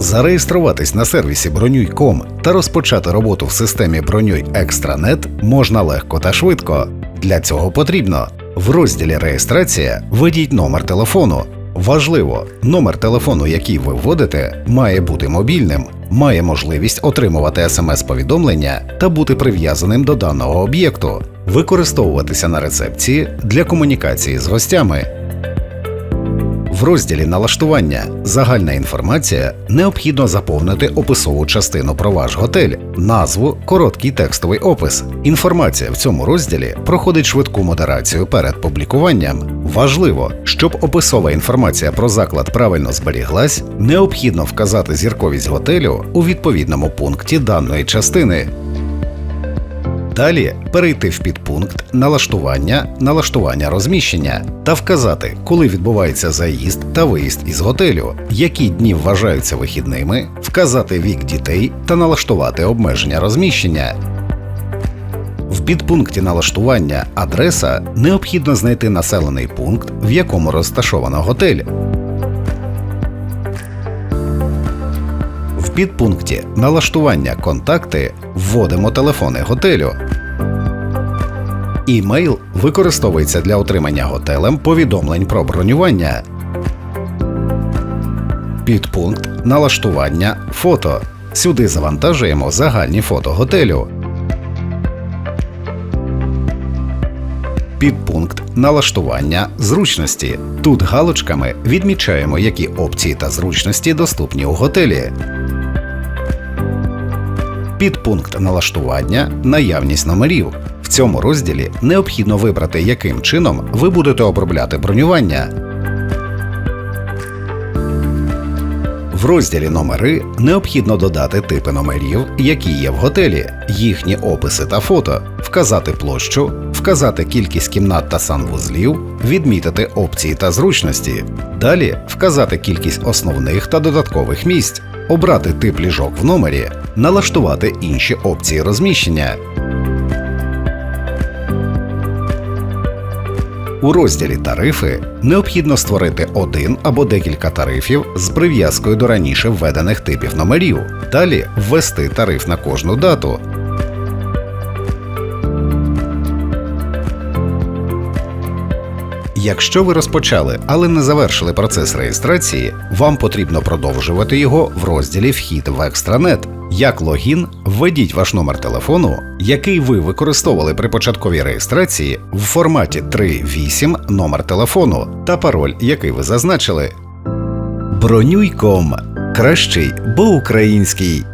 Зареєструватись на сервісі Бронюй.ком та розпочати роботу в системі Бронюй Екстранет можна легко та швидко. Для цього потрібно в розділі Реєстрація введіть номер телефону. Важливо, номер телефону, який ви вводите, має бути мобільним, має можливість отримувати смс-повідомлення та бути прив'язаним до даного об'єкту, використовуватися на рецепції для комунікації з гостями. В розділі Налаштування Загальна інформація необхідно заповнити описову частину про ваш готель, назву, короткий текстовий опис. Інформація в цьому розділі проходить швидку модерацію перед публікуванням. Важливо, щоб описова інформація про заклад правильно зберіглась, необхідно вказати зірковість готелю у відповідному пункті даної частини. Далі перейти в підпункт налаштування, налаштування розміщення та вказати, коли відбувається заїзд та виїзд із готелю, які дні вважаються вихідними, вказати вік дітей та налаштувати обмеження розміщення. В підпункті налаштування адреса необхідно знайти населений пункт, в якому розташовано готель. В підпункті налаштування контакти вводимо телефони готелю. Імейл використовується для отримання готелем повідомлень про бронювання. Підпункт налаштування фото. Сюди завантажуємо загальні фото готелю. Підпункт налаштування зручності. Тут галочками відмічаємо, які опції та зручності доступні у готелі. Підпункт налаштування наявність номерів. В цьому розділі необхідно вибрати, яким чином ви будете обробляти бронювання. В розділі Номери необхідно додати типи номерів, які є в готелі, їхні описи та фото, вказати площу, вказати кількість кімнат та санвузлів, відмітити опції та зручності. Далі вказати кількість основних та додаткових місць, обрати тип ліжок в номері, налаштувати інші опції розміщення. У розділі Тарифи необхідно створити один або декілька тарифів з прив'язкою до раніше введених типів номерів. Далі ввести тариф на кожну дату. Якщо ви розпочали, але не завершили процес реєстрації, вам потрібно продовжувати його в розділі Вхід в екстранет. Як логін, введіть ваш номер телефону, який ви використовували при початковій реєстрації, в форматі 3.8 номер телефону та пароль, який ви зазначили. Бронюй.ком. Кращий, бо український.